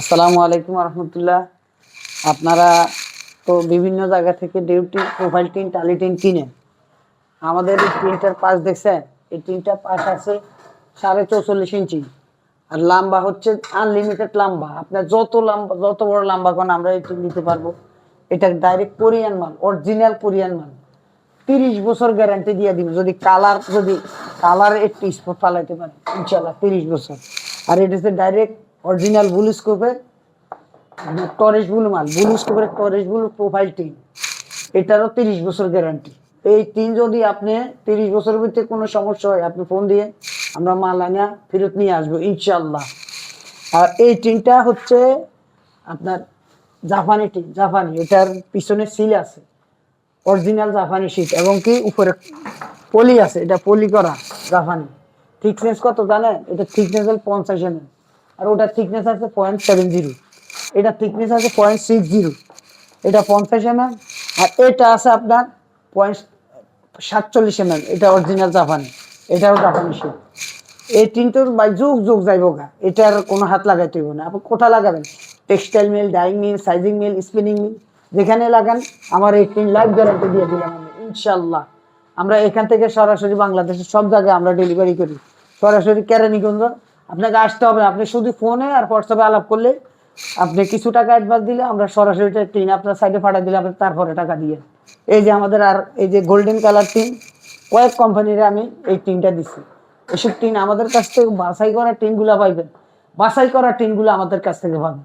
আসসালামু আলাইকুম রহমতুল্লাহ। আপনারা তো বিভিন্ন জায়গা থেকে ডিউটি, প্রোফাইল টিন, টালি টিন কিনেন। আমাদের এই টিনটার পাশ দেখছেন? এই টিনটার পাশ আছে সাড়ে চৌচল্লিশ ইঞ্চি। আর লম্বা হচ্ছে আনলিমিটেড লম্বা। আপনার যত লম্বা, যত বড় লম্বা কোন আমরা এই টিন নিতে পারব। এটা ডাইরেক্ট কোরিয়ান মাল অরিজিনাল কোরিয়ান মাল। তিরিশ বছর গ্যারান্টি দিয়ে দিব। যদি কালার যদি কালার একটু স্পট ফালাইতে পারে ইনশাল্লাহ তিরিশ বছর। আর এটা হচ্ছে ডাইরেক্ট অরিজিনাল ব্লু স্কোপের টরেশ ব্লু মাল, ব্লু স্কোপের টরেশ ব্লু প্রোফাইল টিন। এটারও তিরিশ বছর গ্যারান্টি এই টিন যদি আপনি তিরিশ বছরের ভিতরে কোনো সমস্যা হয়, আপনি ফোন দিয়ে আমরা মাল আনা ফেরত নিয়ে আসব ইনশাল্লাহ আর এই টিনটা হচ্ছে আপনার জাপানি টিন, জাপানি। এটার পিছনে সিল আছে। অরিজিনাল জাপানি শীট এবং কি উপরে পলি আছে। এটা পলি করা জাপানি। থিকনেস কত জানেন? এটা থিকনেস হল পঞ্চাশ এম আর ওটার থিকনেস আছে পয়েন্ট সেভেন জিরো এটা থিকনেস আছে পয়েন্ট সিক্স জিরো এটা পঞ্চাশ এম আর এটা আছে আপনার পয়েন্ট সাতচল্লিশ এম এটা অরিজিনাল জাপানি। এটাও জাপানি শীট এই তিনটোর বাই যুগ যুগ যাইব গা। এটার কোনো হাত লাগাইতে হইব না। আপনি কোথা লাগাবেন? Textile mill dyeing mill sizing mill spinning mill যেখানে লাগান, আমার এই তিন লাখ গ্যারান্টি দিয়ে দিলাম আমি ইনশাল্লাহ আমরা এখান থেকে সরাসরি বাংলাদেশের সব জায়গায় আমরা ডেলিভারি করি। সরাসরি কেরানীগঞ্জ আপনাকে আসতে হবে। আপনি শুধু ফোনে আর হোয়াটসঅ্যাপে আলাপ করলে আপনি কিছু টাকা অ্যাডভান্স দিলে আমরা সরাসরি টিন আপনার সাইডে পাঠিয়ে দিলে আপনি তারপরে টাকা দিয়ে। এই যে আমাদের আর এই যে গোল্ডেন কালার টিন কয়েক কোম্পানির আমি এই টিনটা দিচ্ছি এসব টিন আমাদের কাছ থেকে, বাছাই করা টিনগুলো পাইবেন। বাছাই করা টিনগুলো আমাদের কাছ থেকে পাবেন।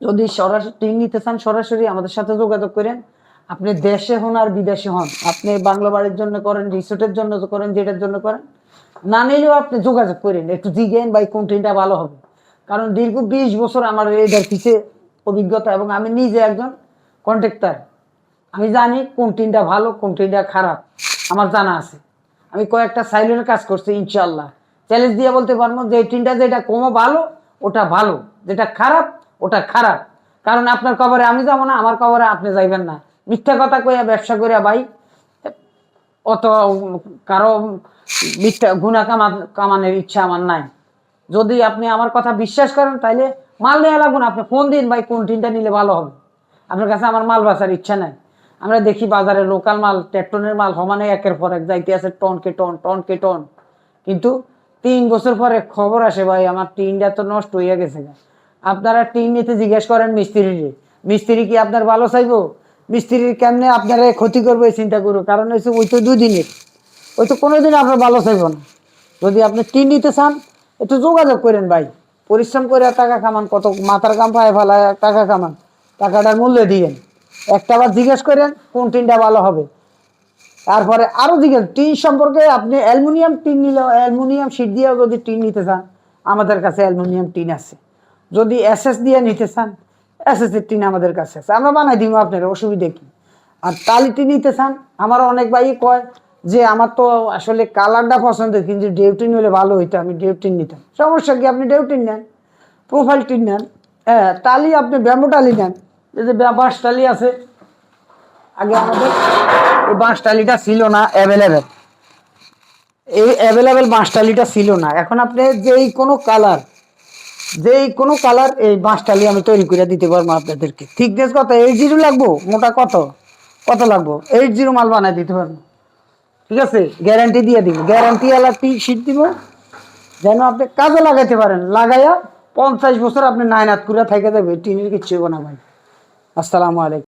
যদি সরাসরি টিন নিতে চান সরাসরি আমাদের সাথে যোগাযোগ করেন। আপনি দেশে হন আর বিদেশে হন। আপনি বাংলা বাড়ির জন্য করেন রিসোর্টের জন্য করেন, যেটার জন্য করেন। না নিলেও আপনি যোগাযোগ করেন, একটু জিগেন বা কোন টিনটা ভালো হবে। কারণ দীর্ঘ বিশ বছর আমার এটার পিছিয়ে অভিজ্ঞতা এবং আমি নিজে একজন কন্ট্রাক্টর আমি জানি কোন টিনটা ভালো কোন টিনটা খারাপ, আমার জানা আছে। আমি কয়েকটা সাইলের কাজ করছি ইনশাল্লাহ চ্যালেঞ্জ দিয়ে বলতে পারব যে এই টিনটা যেটা কমও ভালো, ওটা ভালো। যেটা খারাপ, ওটা খারাপ। কারণ আপনার কবরে আমি যাব না, আমার কবরে আপনি যাইবেন না। মিথ্যা কথা কইয়া ব্যবসা করিয়া ভাই অত কারও মিথ্যা গুণা কামা, কামানোর ইচ্ছা আমার নাই। যদি আপনি আমার কথা বিশ্বাস করেন, তাইলে মাল নেওয়া লাগবে না। আপনি ফোন দিন ভাই, কোন টিনটা নিলে ভালো হবে? আপনার কাছে আমার মাল বাঁচার ইচ্ছা নাই। আমরা দেখি বাজারে লোকাল মাল ট্যাক্টনের মাল, সমানে একের পর এক যাইতে আছে, টন কে টন টন কে টন। কিন্তু তিন বছর পরে খবর আসে ভাই, আমার টিনটা তো নষ্ট হয়ে গেছে আপনারা টিন নিতে জিজ্ঞেস করেন মিস্ত্রিরে। মিস্ত্রি কি আপনার ভালো চাইব? মিস্ত্রির কেমনে আপনারা ক্ষতি করবে চিন্তা করব কারণ হচ্ছে ওই তো দুই দিনের ওই তো কোনোদিন আপনার ভালো চাইব না। যদি আপনি টিন নিতে চান, একটু যোগাযোগ করেন ভাই। পরিশ্রম করে টাকা কামান, কত মাথার কাম পায়ে ফেলায় টাকা কামান। টাকাটার মূল্য দিয়েন। একটা বার জিজ্ঞেস করেন, কোন টিনটা ভালো হবে। তারপরে আরও জিজ্ঞেস, টিন সম্পর্কে আপনি অ্যালুমিনিয়াম টিন নিলে অ্যালুমিনিয়াম শিট দিয়েও যদি টিন নিতে চান, আমাদের কাছে অ্যালুমিনিয়াম টিন আছে। যদি এসএস দিয়ে নিতে চান এসএস এর টিন আমাদের কাছে আছে। আমরা বানাই দিব আপনার, অসুবিধা কি? আর টালি টিন নিতে চান আমার অনেক ভাই কয় যে আমার তো আসলে কালারটা পছন্দ কিন্তু ডেউটিন হলে ভালো হইতো, আমি ডেউটিন নিতাম। সমস্যা কি? আপনি ডেউটিন নেন প্রোফাইল টিন নেন হ্যাঁ টালি আপনি ব্যাম্বো টালি নেন। এই যে বাঁশ টালি আছে, আগে আমাদের এই বাঁশ টালিটা ছিল না অ্যাভেলেবেল এই অ্যাভেলেবেল বাঁশ টালিটা ছিল না। এখন আপনি যেই কোনো কালার যেই কোনো কালার এই বাঁশটালি আমি তৈরি করে দিতে পারব আপনাদেরকে। থিকনেস কত? এইট জিরো লাগবো? মোটা কত? কত লাগবো? এইট জিরো মাল বানাই দিতে পারব। ঠিক আছে? গ্যারান্টি দিয়ে দিব। গ্যারান্টি আলার টি শিট দিব। যেন আপনি কাজে লাগাইতে পারেন। লাগাইয়া পঞ্চাশ বছর আপনি নাইনাত করে থেকে যাবে টিনের কিচ্ছু বানাবেন আসসালামু আলাইকুম।